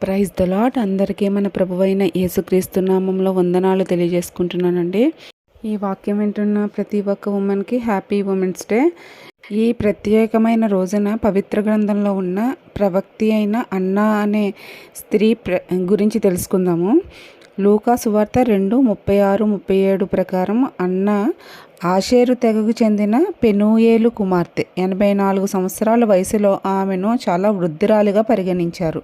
Praise the lot అందరికీ మన ప్రభువైన యేసుక్రీస్తు నామంలో వందనాలు తెలియజేసుకుంటున్నానండి. ఈ వాక్యం వింటున్న ప్రతి ఒక్క ఉమెన్కి హ్యాపీ ఉమెన్స్ డే ఈ ప్రత్యేకమైన రోజున పవిత్ర గ్రంథంలో ఉన్న ప్రవక్తి అయిన అన్న అనే స్త్రీ ప్ర గురించి తెలుసుకుందాము. లూకా సువార్త రెండు ముప్పై ఆరు ముప్పై ఏడు ప్రకారం అన్న ఆషేరు తెగకు చెందిన పెనూయేలు కుమార్తె. ఎనభై నాలుగు సంవత్సరాల వయసులో ఆమెను చాలా వృద్ధురాలిగా పరిగణించారు.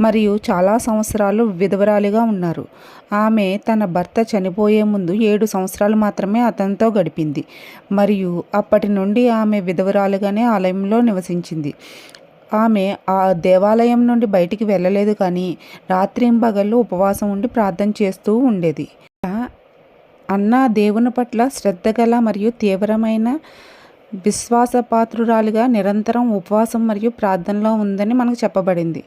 మరియు చాలా సంవత్సరాలు విధవరాలిగా ఉన్నారు. ఆమె తన భర్త చనిపోయే ముందు ఏడు సంవత్సరాలు మాత్రమే అతనితో గడిపింది. మరియు అప్పటి నుండి ఆమె విధవరాలుగానే ఆలయంలో నివసించింది. ఆమె ఆ దేవాలయం నుండి బయటికి వెళ్ళలేదు కానీ రాత్రింబగళ్ళు ఉపవాసం ఉండి ప్రార్థన చేస్తూ ఉండేది. అన్నా దేవుని పట్ల శ్రద్ధగల మరియు తీవ్రమైన విశ్వాసపాత్రురాలుగా నిరంతరం ఉపవాసం మరియు ప్రార్థనలో ఉందని మనకు చెప్పబడింది.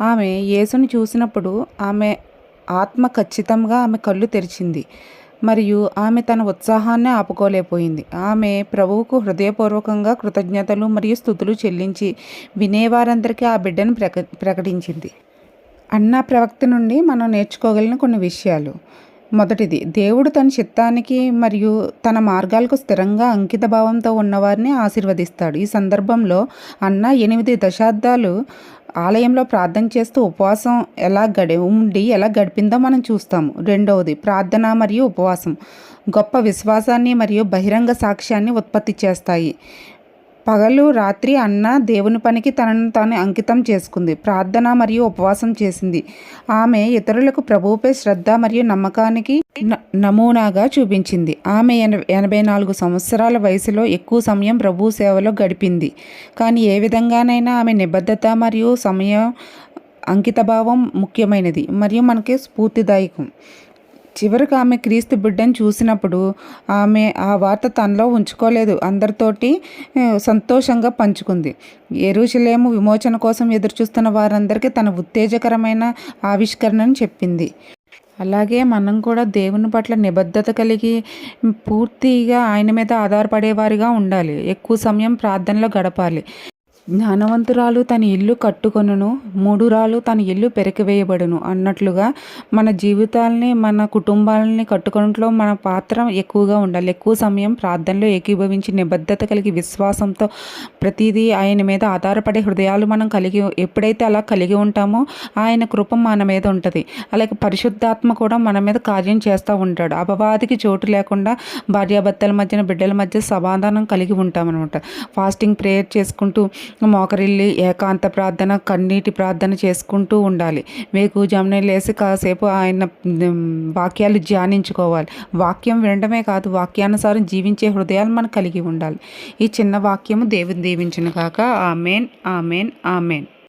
ఆమె యేసుని చూసినప్పుడు ఆమె ఆత్మ ఖచ్చితంగా ఆమె కళ్ళు తెరిచింది మరియు ఆమె తన ఉత్సాహాన్ని ఆపుకోలేకపోయింది. ఆమె ప్రభువుకు హృదయపూర్వకంగా కృతజ్ఞతలు మరియు స్థుతులు చెల్లించి వినేవారందరికీ ఆ బిడ్డను ప్రక ప్రకటించింది. అన్న ప్రవక్త నుండి మనం నేర్చుకోగలిగిన కొన్ని విషయాలు. మొదటిది దేవుడు తన చిత్తానికి మరియు తన మార్గాలకు స్థిరంగా అంకిత భావంతో ఉన్నవారిని ఆశీర్వదిస్తాడు. ఈ సందర్భంలో అన్న ఎనిమిది దశాబ్దాలు ఆలయంలో ప్రార్థన చేస్తూ ఉపవాసం ఎలా గడి ఉండి ఎలా గడిపిందో మనం చూస్తాము. రెండవది ప్రార్థన మరియు ఉపవాసం. గొప్ప విశ్వాసాన్ని మరియు బహిరంగ సాక్ష్యాన్ని ఉత్పత్తి చేస్తాయి. పగలు రాత్రి అన్న దేవుని పనికి తనను తాను అంకితం చేసుకుంది ప్రార్థన మరియు ఉపవాసం చేసింది. ఆమె ఇతరులకు ప్రభువుపై శ్రద్ధ మరియు నమ్మకానికి నమూనాగా చూపించింది. ఆమె ఎనభై నాలుగు సంవత్సరాల వయసులో ఎక్కువ సమయం ప్రభు సేవలో గడిపింది. కానీ ఏ విధంగానైనా ఆమె నిబద్ధత మరియు సమయం అంకితభావం ముఖ్యమైనది మరియు మనకి స్ఫూర్తిదాయకం. చివరికి ఆమె క్రీస్తు బిడ్డను చూసినప్పుడు ఆమె ఆ వార్త తనలో ఉంచుకోలేదు. అందరితోటి సంతోషంగా పంచుకుంది. ఎరుషలేము విమోచన కోసం ఎదురుచూస్తున్న వారందరికీ తన ఉత్తేజకరమైన ఆవిష్కరణను చెప్పింది. అలాగే మనం కూడా దేవుని పట్ల నిబద్ధత కలిగి పూర్తిగా ఆయన మీద ఆధారపడేవారిగా ఉండాలి. ఎక్కువ సమయం ప్రార్థనలో గడపాలి. జ్ఞానవంతురాలు తన ఇల్లు కట్టుకొనును మూడురాలు తన ఇల్లు పెరికివేయబడును. అన్నట్లుగా మన జీవితాలని మన కుటుంబాలని కట్టుకోవడంలో మన పాత్ర ఎక్కువగా ఉండాలి. ఎక్కువ సమయం ప్రార్థనలో ఏకీభవించి నిబద్ధత కలిగి విశ్వాసంతో ప్రతిదీ ఆయన మీద ఆధారపడే హృదయాలు మనం కలిగి ఎప్పుడైతే అలా కలిగి ఉంటామో ఆయన కృప మన మీద ఉంటుంది. అలాగే పరిశుద్ధాత్మ కూడా మన మీద కార్యం చేస్తూ ఉంటాడు. అపవాదికి చోటు లేకుండా భార్యాభర్తల మధ్యన బిడ్డల మధ్య సమాధానం కలిగి ఉంటామన్నమాట. ఫాస్టింగ్ ప్రేయర్ చేసుకుంటూ మోకరిల్లి ఏకాంత ప్రార్థన కన్నీటి ప్రార్థన చేసుకుంటూ ఉండాలి. మీకు జమున లేసి కాసేపు ఆయన వాక్యాలు ధ్యానించుకోవాలి. వాక్యం వినడమే కాదు వాక్యానుసారం జీవించే హృదయాలు మనకు కలిగి ఉండాలి. ఈ చిన్న వాక్యము దేవుని దీవించిన కాక ఆమెన్ ఆమెన్ ఆమెన్.